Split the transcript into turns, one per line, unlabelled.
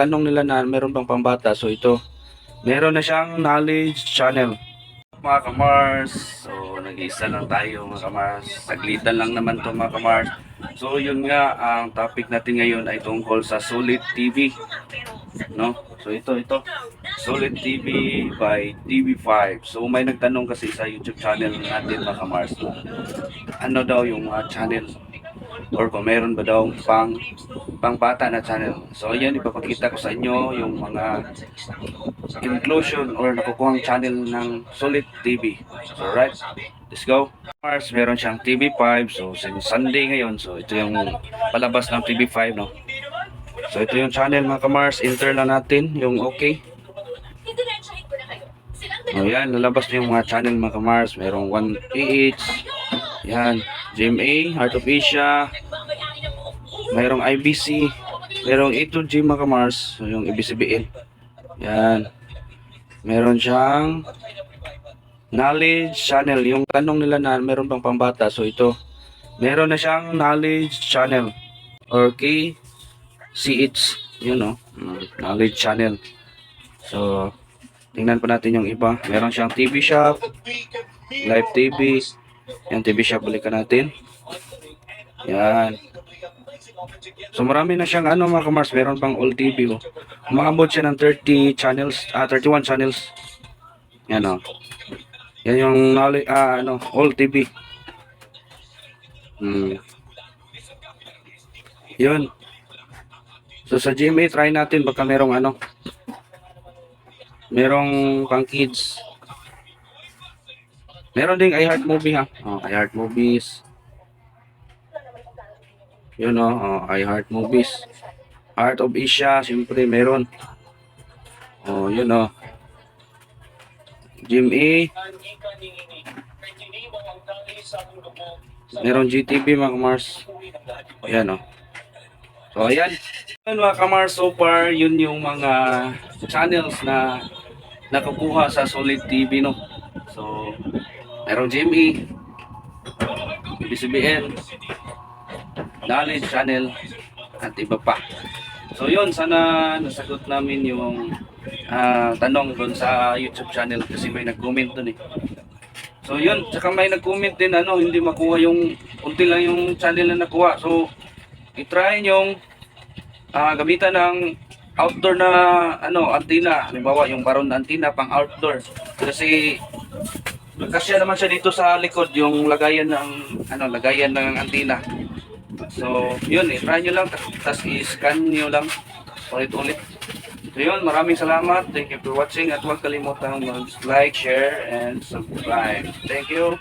tanong nila na meron bang pambata. So ito, meron na siyang knowledge channel. Mga kamars, so nag-iisa lang tayo mga kamars. Saglitan lang naman to mga kamars. So yun nga, ang topic natin ngayon ay tungkol sa Solid TV. No? So ito, ito. Solid TV by TV5. So may nagtanong kasi sa YouTube channel natin mga kamars ano daw yung mga channel or kung meron ba daw pang pang bata na channel. So yan ipapakita ko sa inyo yung mga inclusion or nakukuhang channel ng Solid TV. So right, let's go. Mars, meron siyang TV5. So since Sunday ngayon, so ito yung palabas ng TV5 no. So ito yung channel mga kamars, enter lang natin yung okay. O yan, lalabas na yung mga channel mga kamars. Merong 1PH, yan, GMA, Heart of Asia, Mayroong IBC, mayroong A2G mga kamars, so yung ABCBN. Yan. Meron siyang knowledge channel. Yung tanong nila na meron bang pambata. So ito, meron na siyang knowledge channel or KCH. Yun no, Mm, knowledge channel. So, tingnan pa natin yung iba. Meron siyang TV shop, live TV. Yan, TV shop balikan natin. Yan. So marami na siyang ano mga kamars, meron pang all TV oh. Umaabot siya ng 30 channels, ah 31 channels. Yan oh. Yan yung ah ano, all TV. Hmm. Yun. So sa GMA try natin baka merong ano. Merong pang kids. Meron ding iHeart movie ha. Oh, iHeart movies. Yun o, oh, I Heart Movies. Heart of Asia, siyempre meron. Oh, yun o. Jim A. Meron GTV mga kamars. Ayan o. So, ayan. Ayan mga kamars, so far, yun yung mga channels na nakukuha sa Solid TV, no? So, meron Jim A. BCBN knowledge channel at iba pa. So yun, sana nasagot namin yung ah, tanong doon sa YouTube channel kasi may nag-comment doon eh. So yun, tsaka may nag-comment din ano, hindi makuha yung unti lang yung channel na nakuha. So i-try yung ah, gamitan ng outdoor na ano, antenna. Halimbawa yung baron na antenna pang outdoor. Kasi kasi naman siya dito sa likod yung lagayan ng ano, lagayan ng antenna. So, yun, i-try nyo lang, tapos i-scan nyo lang ulit-ulit. So, yun, maraming salamat. Thank you for watching at huwag kalimutang mag-like, share, and subscribe. Thank you.